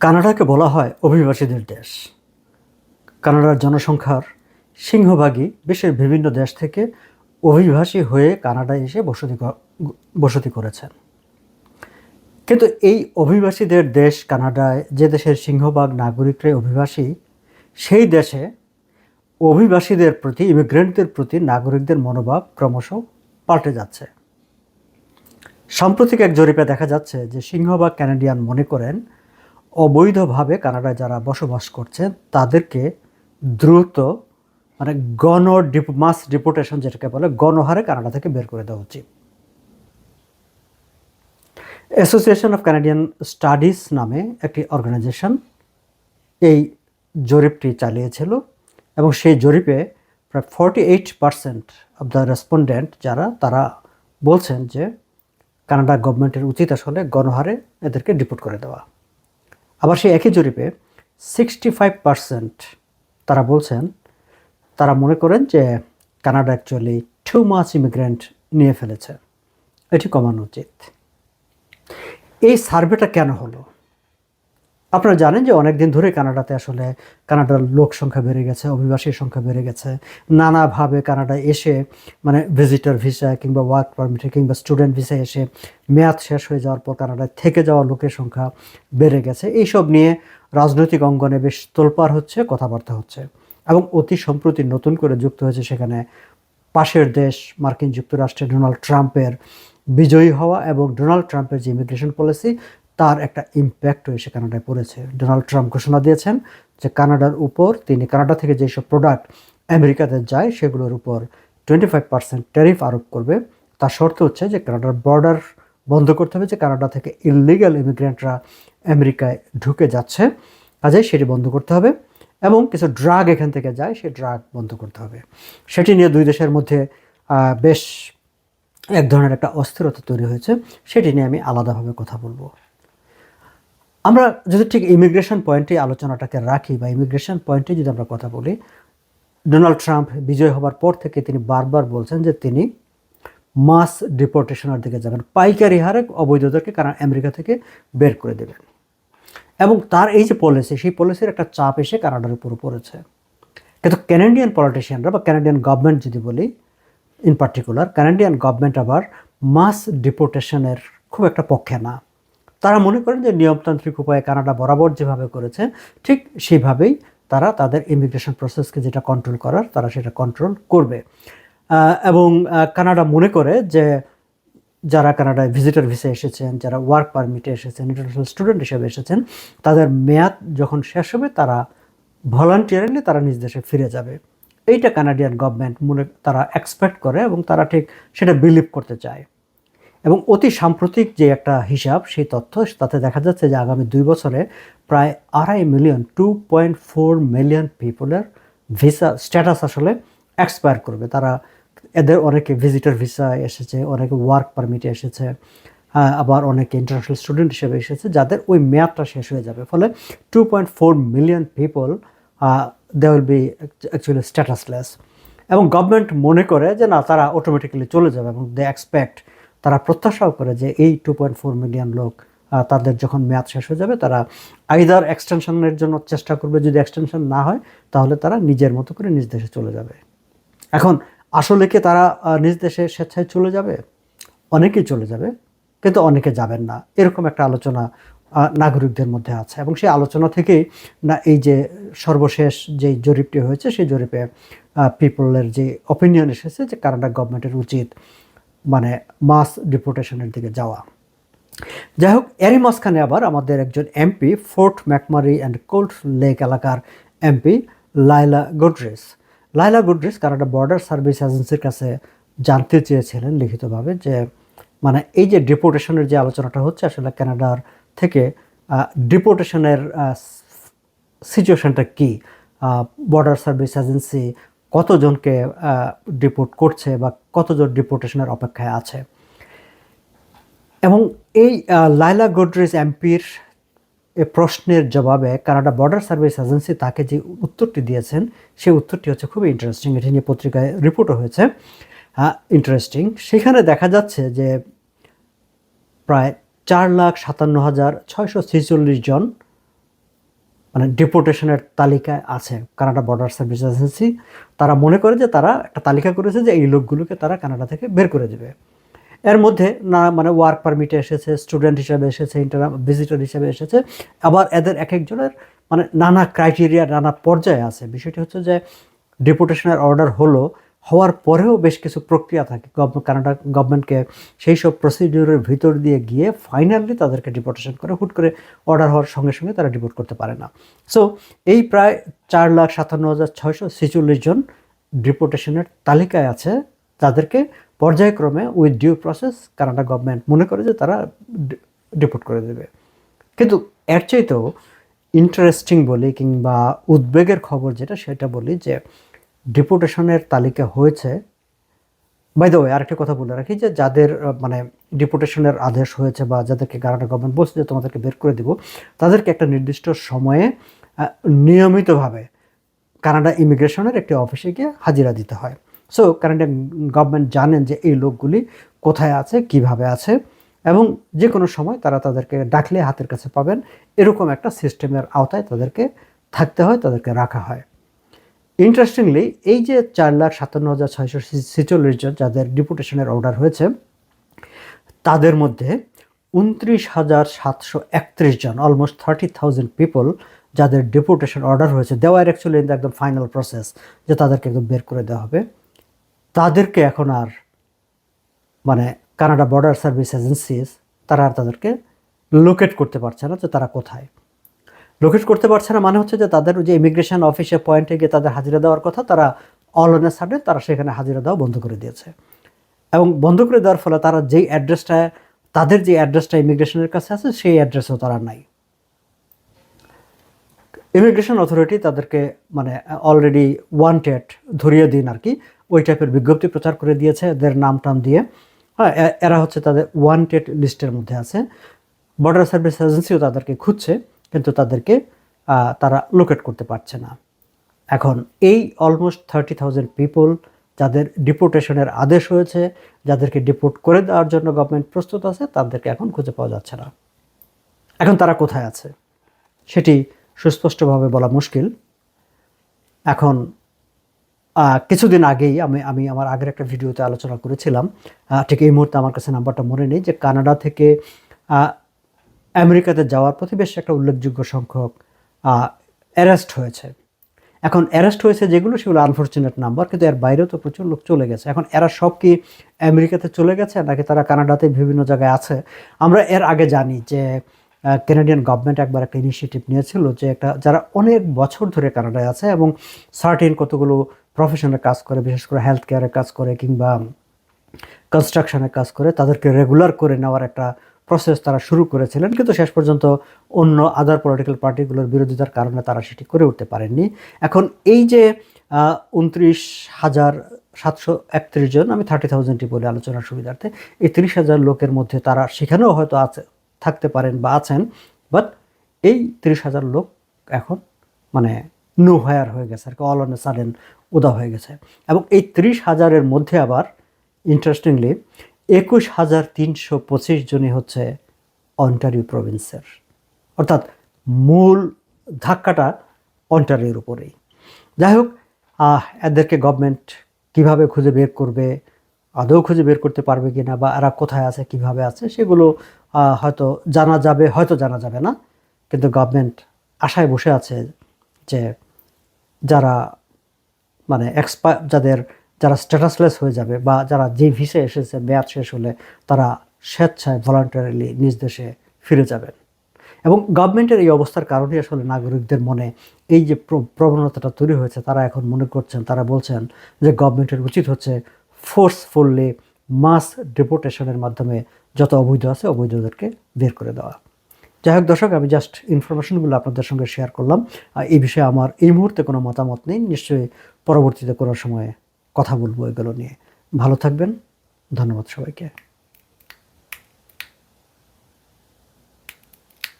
কানাডাকে বলা হয় অভিবাসীদের দেশ। কানাডার জনসংখ্যার সিংহভাগই বিশ্বের বিভিন্ন দেশ থেকে অভিবাসী হয়ে কানাডায় এসে বসতি বসতি করেছেন। কিন্তু এই অভিবাসীদের দেশ কানাডায় যে দেশের সিংহভাগ নাগরিকরাই অভিবাসী, সেই দেশে অভিবাসীদের প্রতি, ইমিগ্রেন্টদের প্রতি নাগরিকদের মনোভাব ক্রমশ পাল্টে যাচ্ছে। সাম্প্রতিক এক জরিপে দেখা যাচ্ছে যে সিংহভাগ ক্যানাডিয়ান মনে করেন অবৈধভাবে কানাডায় যারা বসবাস করছেন তাদেরকে দ্রুত মানে গণ ডিপ মাস ডিপোর্টেশন যেটাকে বলে, গণহারে কানাডা থেকে বের করে দেওয়া উচিত। অ্যাসোসিয়েশন অফ কানাডিয়ান স্টাডিজ নামে একটি অর্গানাইজেশন এই জরিপটি চালিয়েছিল এবং সেই জরিপে প্রায় forty eight percent of the respondent যারা, তারা বলছেন যে কানাডা গভর্নমেন্টের উচিত আসলে গণহারে এদেরকে ডিপোর্ট করে দেওয়া। আবার সেই একই জরিপে সিক্সটি ফাইভ পার্সেন্ট তারা বলছেন, তারা মনে করেন যে Canada actually too mass immigrant নিয়ে ফেলেছে। এটি কমানো উচিত। এই সার্ভেটা কেন হলো? আপনারা জানেন যে অনেক দিন ধরে কানাডাতে আসলে কানাডার লোক সংখ্যা বেড়ে গেছে, অভিবাসীর সংখ্যা বেড়ে গেছে। নানাভাবে কানাডায় এসে মানে ভিজিটর ভিসা কিংবা ওয়ার্ক পারমিটে কিংবা স্টুডেন্ট ভিসা এসে মেয়াদ শেষ হয়ে যাওয়ার পর কানাডায় থেকে যাওয়া লোকের সংখ্যা বেড়ে গেছে। এইসব নিয়ে রাজনৈতিক অঙ্গনে বেশ তোলপাড় হচ্ছে, কথাবার্তা হচ্ছে এবং অতি সম্প্রতি নতুন করে যুক্ত হয়েছে সেখানে পাশের দেশ মার্কিন যুক্তরাষ্ট্রের ডোনাল্ড ট্রাম্পের বিজয়ী হওয়া এবং ডোনাল্ড ট্রাম্পের যে ইমিগ্রেশন পলিসি তার একটা ইম্প্যাক্টও এসে কানাডায় পড়েছে। ডোনাল্ড ট্রাম্প ঘোষণা দিয়েছেন যে কানাডার উপর তিনি কানাডা থেকে যেসব প্রোডাক্ট আমেরিকাতে যায়, সেগুলোর উপর টোয়েন্টি ফাইভ পার্সেন্ট ট্যারিফ আরোপ করবে। তার শর্ত হচ্ছে যে কানাডার বর্ডার বন্ধ করতে হবে যে কানাডা থেকে ইলিগাল ইমিগ্রেন্টরা আমেরিকায় ঢুকে যাচ্ছে। কাজেই সেটি বন্ধ করতে হবে এবং কিছু ড্রাগ এখান থেকে যায়, সেই ড্রাগ বন্ধ করতে হবে। সেটি নিয়ে দুই দেশের মধ্যে বেশ এক ধরনের একটা অস্থিরতা তৈরি হয়েছে। সেটি নিয়ে আমি আলাদাভাবে কথা বলব। আমরা যদি ঠিক ইমিগ্রেশন পয়েন্টে আলোচনাটাকে রাখি বা ইমিগ্রেশন পয়েন্টে যদি আমরা কথা বলি ডোনাল্ড ট্রাম্প বিজয় হবার পর থেকে তিনি বারবার বলছেন যে তিনি মাস ডিপোর্টেশনের দিকে যাবেন, পাইকারি হারে অবৈধদেরকে কারণ আমেরিকা থেকে বের করে দেবেন। এবং তার এই যে পলিসি সেই পলিসির একটা চাপ এসে কানাডার উপর পড়েছে। কিন্তু ক্যানাডিয়ান পলিটিশিয়ানরা বা ক্যানাডিয়ান গভর্নমেন্ট যদি বলি ইন পার্টিকুলার ক্যানাডিয়ান গভর্নমেন্ট আবার মাস ডিপোর্টেশনের খুব একটা পক্ষে না। তারা মনে করেন যে নিয়মতান্ত্রিক উপায়ে কানাডা বরাবর যেভাবে করেছে, ঠিক সেভাবেই তারা তাদের ইমিগ্রেশন প্রসেসকে যেটা কন্ট্রোল করার, তারা সেটা কন্ট্রোল করবে। এবং কানাডা মনে করে যে যারা কানাডায় ভিজিটর ভিসা এসেছেন, যারা ওয়ার্ক পারমিটে এসেছেন ইন্টারন্যাশনাল স্টুডেন্ট হিসেবে এসেছেন, তাদের মেয়াদ যখন শেষ হবে, তারা ভলান্টিয়ারলি তারা নিজ দেশে ফিরে যাবে। এইটা কানাডিয়ান গভর্নমেন্ট মনে, তারা এক্সপেক্ট করে এবং তারা ঠিক সেটা বিলিভ করতে চায়। এবং অতি সাম্প্রতিক যে একটা হিসাব, সেই তথ্য, তাতে দেখা যাচ্ছে যে আগামী দুই বছরে প্রায় আড়াই million two point four million পিপলের visa status আসলে এক্সপায়ার করবে। তারা এদের অনেকে ভিজিটার ভিসা এসেছে, অনেকে ওয়ার্ক পারমিটে এসেছে আবার অনেকে ইন্টারন্যাশনাল স্টুডেন্ট হিসেবে এসেছে, যাদের ওই মেয়াদটা শেষ হয়ে যাবে। ফলে two point four million people they will be actually statusless এবং গভর্নমেন্ট মনে করে যে না, তারা অটোমেটিক্যালি চলে যাবে এবং দে এক্সপেক্ট তারা প্রত্যাশাও করে যে এই টু পয়েন্ট ফোর মিলিয়ন লোক তাদের যখন মেয়াদ শেষ হয়ে যাবে, তারা আইদার এক্সটেনশনের জন্য চেষ্টা করবে, যদি এক্সটেনশন না হয়, তাহলে তারা নিজের মতো করে নিজ দেশে চলে যাবে। এখন, আসলে কি তারা নিজ দেশে স্বেচ্ছায় চলে যাবে? অনেকেই চলে যাবে, কিন্তু অনেকে যাবেন না। এরকম একটা আলোচনা নাগরিকদের মধ্যে আছে। এবং সেই আলোচনা থেকেই না, এই যে সর্বশেষ যে জরিপটি হয়েছে, সেই জরিপে পিপলের যে অপিনিয়ন এসেছে যে কানাডা গভর্নমেন্টের উচিত মানে মাস ডিপোর্টেশনের দিকে যাওয়া। যাই হোক এরই মাঝখানে আবার আমাদের একজন MP, Fort McMurray and Cold Lake এলাকার MP Laila Goodridge. Laila Goodridge Canada border service এজেন্সির কাছে জানতে চেয়েছিলেন লিখিতভাবে যে মানে এই যে ডিপোর্টেশনের যে আলোচনাটা হচ্ছে, আসলে কানাডার থেকে ডিপোর্টেশনের সিচুয়েশনটা কী? বর্ডার সার্ভিস এজেন্সি কতজনকে ডিপোর্ট করছে বা কতজন ডিপোর্টেশনের অপেক্ষায় আছে। এবং এই লাইলা গোডরেজ এমপির প্রশ্নের জবাবে কানাডা বর্ডার সার্ভিস এজেন্সি তাকে যে উত্তরটি দিয়েছেন সেই উত্তরটি হচ্ছে খুবই ইন্টারেস্টিং এটি নিয়ে পত্রিকায় রিপোর্টও হয়েছে। ইন্টারেস্টিং সেখানে দেখা যাচ্ছে যে প্রায় চার লাখ সাতান্ন হাজার ছয়শো ছেচল্লিশ জন মানে ডিপোর্টেশনের তালিকায় আছে কানাডা বর্ডার সার্ভিস এজেন্সি তারা মনে করে যে তারা একটা তালিকা করেছে যে এই লোকগুলোকে তারা কানাডা থেকে বের করে দেবে। এর মধ্যে না মানে ওয়ার্ক পারমিটে এসেছে স্টুডেন্ট হিসাবে এসেছে ইন্টার ভিজিটর হিসাবে এসেছে। আবার এদের এক একজনের মানে নানা ক্রাইটেরিয়া নানা পর্যায়ে আছে। বিষয়টি হচ্ছে যে ডিপুটেশনের অর্ডার হলো হওয়ার পরেও বেশ কিছু প্রক্রিয়া থাকে। কানাডা গভর্নমেন্টকে সেই সব প্রসিডিউরের ভিতর দিয়ে গিয়ে ফাইনালি তাদেরকে ডিপোর্টেশন করে, হুট করে অর্ডার হওয়ার সঙ্গে সঙ্গে তারা ডিপোর্ট করতে পারে না। সো এই প্রায় চার লাখ সাতান্ন হাজার ছয়শো ছেচল্লিশ জন ডিপোর্টেশনের তালিকায় আছে। তাদেরকে পর্যায়ক্রমে with due process Canada government মনে করে যে তারা ডিপোর্ট করে দেবে। কিন্তু এর চাইতেও ইন্টারেস্টিং বলি কিংবা উদ্বেগের খবর যেটা, সেটা বলি যে ডিপোর্টেশনের তালিকা হয়েছে। বাই দ্য ওয়ে আরেকটা কথা বলে রাখি যে যাদের মানে ডিপোর্টেশনের আদেশ হয়েছে বা যাদেরকে কানাডা গভর্নমেন্ট বলছে যে তোমাদেরকে বের করে দিব, তাদেরকে একটা নির্দিষ্ট সময়ে নিয়মিতভাবে কানাডা ইমিগ্রেশনের একটি অফিসে গিয়ে হাজিরা দিতে হয়। সো কানাডা গভর্নমেন্ট জানেন যে এই লোকগুলি কোথায় আছে, কীভাবে আছে, এবং যে কোনো সময় তারা তাদেরকে ডাকলে হাতের কাছে পাবেন। এরকম একটা সিস্টেমের আওতায় তাদেরকে থাকতে হয়, তাদেরকে রাখা হয়। ইন্টারেস্টিংলি এই যে চার লাখ সাতান্ন হাজার ছয়শো ছেচল্লিশ জন যাদের ডিপুটেশনের অর্ডার হয়েছে, তাদের মধ্যে উনত্রিশ হাজার সাতশো একত্রিশ জন অলমোস্ট থার্টি থাউজেন্ড পিপল যাদের ডিপুটেশন অর্ডার হয়েছে দেওয়ার অ্যাকচুয়ালি একদম ফাইনাল প্রসেস যে তাদেরকে একদম বের করে দেওয়া হবে। তাদেরকে এখন আর মানে কানাডা বর্ডার সার্ভিস এজেন্সিস তারা আর তাদেরকে লোকেট করতে পারছে না যে তারা কোথায়। লোকেট করতে পারছে না মানে হচ্ছে যে তাদের যে ইমিগ্রেশন অফিসে পয়েন্টে গিয়ে তাদের হাজিরা দেওয়ার কথা, তারা অল অন সাডে তারা সেখানে হাজিরা দেওয়া বন্ধ করে দিয়েছে। এবং বন্ধ করে দেওয়ার ফলে তারা যেই অ্যাড্রেসটা তাদের যে অ্যাড্রেসটা ইমিগ্রেশনের কাছে আছে, সেই অ্যাড্রেসও তারা নাই। ইমিগ্রেশন অথরিটি তাদেরকে মানে অলরেডি ওয়ান্টেড ধরিয়ে দিন আর কি, ওই টাইপের বিজ্ঞপ্তি প্রচার করে দিয়েছে এদের নাম টাম দিয়ে। হ্যাঁ এরা হচ্ছে তাদের ওয়ান্টেড লিস্টের মধ্যে আছে। বর্ডার সার্ভিস এজেন্সিও তাদেরকে খুঁজছে। কিন্তু তাদেরকে তারা লোকেট করতে পারছে না। এখন এই অলমোস্ট থার্টি থাউজেন্ড পিপল যাদের ডিপোর্টেশনের আদেশ হয়েছে, যাদেরকে ডিপোর্ট করে দেওয়ার জন্য গভর্নমেন্ট প্রস্তুত আছে, তাদেরকে এখন খুঁজে পাওয়া যাচ্ছে না। এখন তারা কোথায় আছে? সেটি সুস্পষ্টভাবে বলা মুশকিল। এখন কিছুদিন আগেই আমি আমি আমার আগের একটা ভিডিওতে আলোচনা করেছিলাম। ঠিক এই মুহূর্তে আমার কাছে নাম্বারটা মনে নেই যে কানাডা থেকে আমেরিকাতে যাওয়ার প্রতি বেশ একটা উল্লেখযোগ্য সংখ্যক অ্যারেস্ট হয়েছে। এখন অ্যারেস্ট হয়েছে যেগুলো সেগুলো আনফর্চুনেট নাম্বার কিন্তু এর বাইরেও তো প্রচুর লোক চলে গেছে। এখন এরা সব কি আমেরিকাতে চলে গেছে নাকি তারা কানাডাতে বিভিন্ন জায়গায় আছে? আমরা এর আগে জানি যে কানাডিয়ান গভর্নমেন্ট একবার একটা ইনিশিয়েটিভ নিয়েছিল যে একটা, যারা অনেক বছর ধরে কানাডায় আছে এবং সার্টিন কতগুলো প্রফেশনে কাজ করে, বিশেষ করে হেলথ কেয়ারে কাজ করে কিংবা কনস্ট্রাকশনে কাজ করে, তাদেরকে রেগুলার করে নেওয়ার একটা প্রসেস তারা শুরু করেছিলেন, কিন্তু শেষ পর্যন্ত অন্য আদার পলিটিক্যাল পার্টিগুলোর বিরোধিতার কারণে তারা সেটি করে উঠতে পারেননি। এখন এই যে উনত্রিশ হাজার সাতশো একত্রিশ জন, আমি থার্টি থাউজেন্ডটি বলে আলোচনার সুবিধার্থে, এই তিরিশ হাজার লোকের মধ্যে তারা সেখানেও হয়তো আছে, থাকতে পারেন বা আছেন বাট এই তিরিশ হাজার লোক এখন মানে নো হায়ার হয়ে গেছে আর কি অল অন এ সাডেন উদা হয়ে গেছে। এবং এই ত্রিশ হাজারের মধ্যে আবার ইন্টারেস্টিংলি একুশ হাজার তিনশো পঁচিশ জনই হচ্ছে অন্টারিও প্রভিন্সের। অর্থাৎ মূল ধাক্কাটা অন্টারিওর উপরেই। যাই হোক এদেরকে গভর্নমেন্ট কীভাবে খুঁজে বের করবে, আদৌ খুঁজে বের করতে পারবে কি না বা এরা কোথায় আছে, কীভাবে আছে, সেগুলো হয়তো জানা যাবে, হয়তো জানা যাবে না। কিন্তু গভর্নমেন্ট আশায় বসে আছে যে যারা মানে এক্সপায়ার যাদের যারা স্ট্যাটাসলেস হয়ে যাবে বা যারা যে ভিসে এসেছে, মেয়াদ শেষ হলে তারা স্বেচ্ছায় ভলান্টারিলি নিজ দেশে ফিরে যাবেন। এবং গভর্নমেন্টের এই অবস্থার কারণে আসলে নাগরিকদের মনে এই যে প্র- প্রবণতাটা তৈরি হয়েছে, তারা এখন মনে করছেন, তারা বলছেন যে গভর্নমেন্টের উচিত হচ্ছে ফোর্সফুললি মাস ডিপোর্টেশনের মাধ্যমে যত অবৈধ আছে অবৈধদেরকে বের করে দেওয়া। যাই হোক দর্শক, আমি জাস্ট ইনফরমেশনগুলো আপনাদের সঙ্গে শেয়ার করলাম। এই বিষয়ে আমার এই মুহূর্তে কোনো মতামত নেই। নিশ্চয়ই পরবর্তীতে কোনো সময়ে কথা বলব এগুলো নিয়ে। ভালো থাকবেন। ধন্যবাদ সবাইকে।